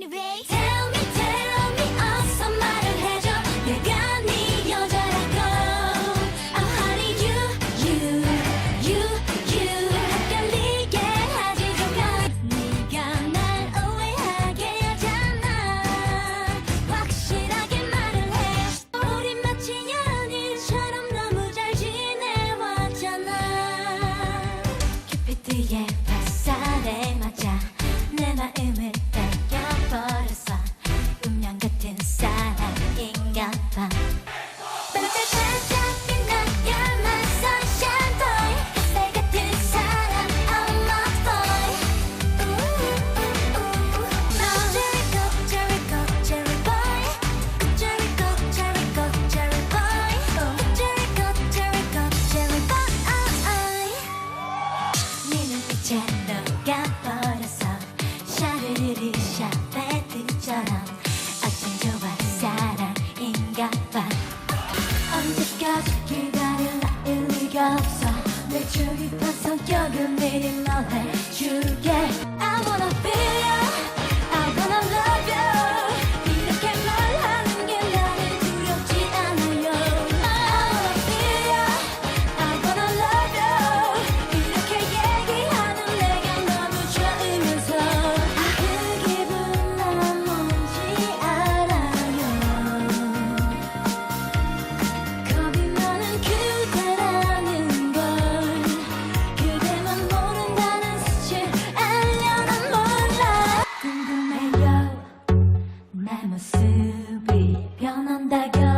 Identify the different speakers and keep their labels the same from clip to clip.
Speaker 1: Anyway. 내 주위 환성 격은 내린 너네 그비 변한다겨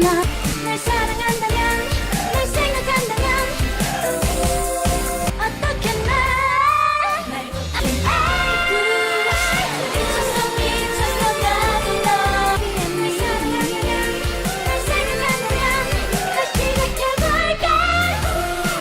Speaker 1: 那。